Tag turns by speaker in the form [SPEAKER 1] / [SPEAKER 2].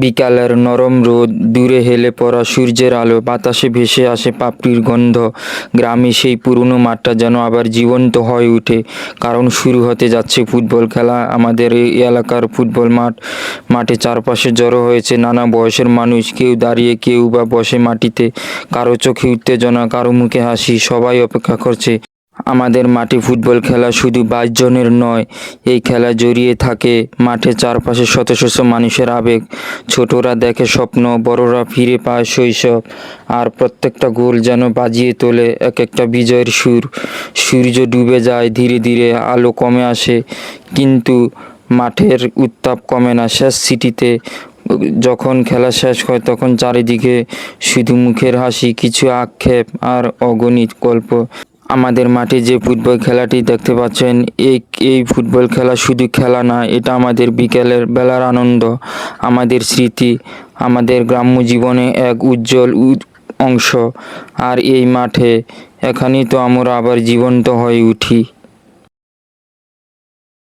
[SPEAKER 1] বিকালের নরম রোদ, দূরে হেলে পড়া সূর্যের আলো, বাতাসে ভেসে আসে পাপড়ির গন্ধ। গ্রামে সেই পুরনো মাঠটা যেন আবার জীবন্ত হয়ে ওঠে। কারণ শুরু হতে যাচ্ছে ফুটবল খেলা। আমাদের এই এলাকার ফুটবল মাঠ মাঠে চারপাশে জড়ো হয়েছে নানা বয়সের মানুষ। কেউ দাঁড়িয়ে, কেউ বা বসে মাটিতে। কারও চোখে উত্তেজনা, কারও মুখে হাসি, সবাই অপেক্ষা করছে। আমাদের মাঠে ফুটবল খেলা শুধু বাইশ জনের নয়, এই খেলা জড়িয়ে থাকে মাঠে চারপাশে শত শত মানুষের আবেগ। ছোটরা দেখে স্বপ্ন, বড়রা ফিরে পায় শৈশব, আর প্রত্যেকটা গোল যেন বাজিয়ে তোলে এক একটা বিজয়ের সুর। সূর্য ডুবে যায়, ধীরে ধীরে আলো কমে আসে, কিন্তু মাঠের উত্তাপ কমে না। শেষ সিটিতে যখন খেলা শেষ হয়, তখন চারিদিকে শুধু মুখের হাসি, কিছু আক্ষেপ আর অগণিত গল্প। আমাদের মাঠে যে ফুটবল খেলাটি দেখতে পাচ্ছেন, এই এই ফুটবল খেলা শুধু খেলা না, এটা আমাদের বিকেলের বেলার আনন্দ, আমাদের স্মৃতি, আমাদের গ্রাম্য জীবনে এক উজ্জ্বল অংশ। আর এই মাঠে এখানেই তো আমরা আবার জীবন্ত হয়ে উঠি।